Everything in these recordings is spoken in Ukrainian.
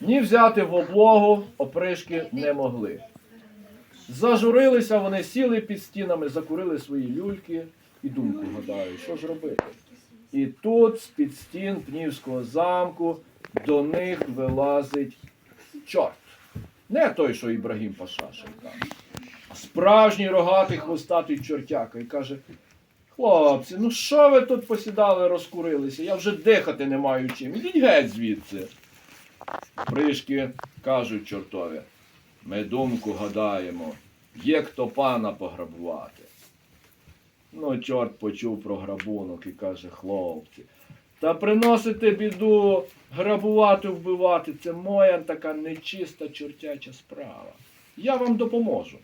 ні взяти в облогу опришки не могли. Зажурилися, вони сіли під стінами, закурили свої люльки і думку гадають, що ж робити. І тут з-під стін Пнівського замку до них вилазить чорт. Не той, що Ібрагім Паша шукав. Справжній рогатий хвостатий чортяка і каже: Хлопці, ну що ви тут посідали, розкурилися? Я вже дихати не маю чим. Ідіть геть звідси. Пришки кажуть чортові. Ми думку гадаємо, є хто пана пограбувати. Ну, чорт почув про грабунок і каже, хлопці, та приносити біду, грабувати, вбивати це моя така нечиста чортяча справа. Я вам допоможу,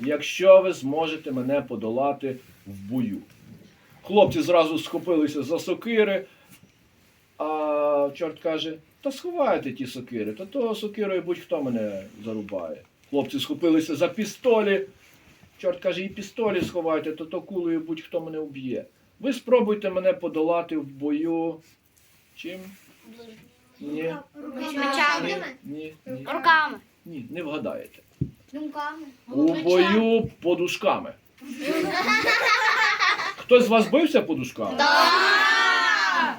якщо ви зможете мене подолати в бою. Хлопці зразу схопилися за сокири, а чорт каже, та сховайте ті сокири, та то сокирою будь-хто мене зарубає. Хлопці схопилися за пістолі. Чорт каже, і пістолі сховайте, то то кулею будь-хто мене вб'є. Ви спробуйте мене подолати в бою. Чим? Ні. Мечами. Ні, ні. Руками. Ні, не вгадаєте. Думками. У бою подушками. Хтось з вас бився подушками?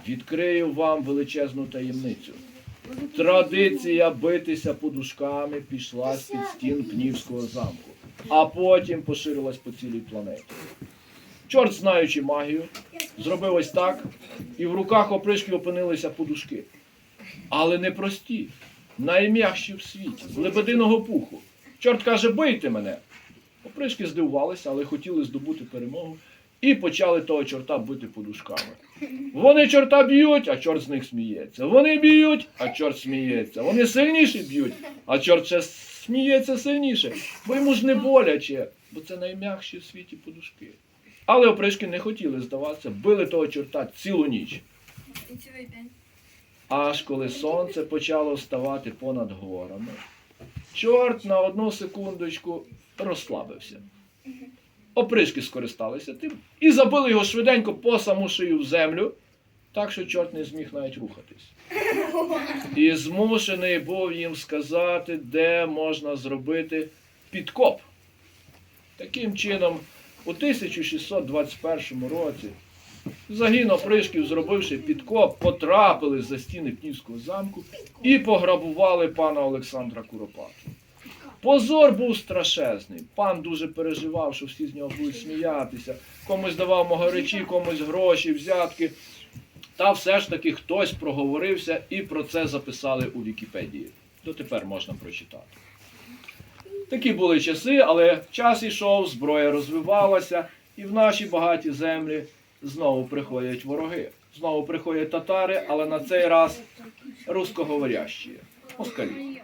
Відкрию вам величезну таємницю. Традиція битися подушками пішла з-під стін Пнівського замку, а потім поширилась по цілій планеті. Чорт, знаючи магію, зробив ось так, і в руках опришки опинилися подушки. Але не прості, найм'якші в світі, з лебединого пуху. Чорт каже, бийте мене. Опришки здивувалися, але хотіли здобути перемогу і почали того чорта бити подушками. Вони чорта б'ють, а чорт з них сміється. Вони б'ють, а чорт сміється. Вони сильніше б'ють, а чорт ще сміється сильніше. Бо йому ж не боляче, бо це найм'якші в світі подушки. Але опришки не хотіли здаватися, били того чорта цілу ніч. Аж коли сонце почало вставати понад горами, чорт на одну секундочку розслабився. Опришки скористалися тим і забили його швиденько по саму шию в землю, так що чорт не зміг навіть рухатись. І змушений був їм сказати, де можна зробити підкоп. Таким чином, у 1621 році Загін опришків, зробивши підкоп, потрапили за стіни Пнівського замку і пограбували пана Олександра Куропату. Позор був страшезний. Пан дуже переживав, що всі з нього будуть сміятися. Комусь давав могаричі, комусь гроші, взятки. Та все ж таки хтось проговорився і про це записали у Вікіпедії. Дотепер можна прочитати. Такі були часи, але час ішов, зброя розвивалася, і в наші багаті землі знову приходять вороги. Знову приходять татари, але на цей раз рускоговорящі. Москалі.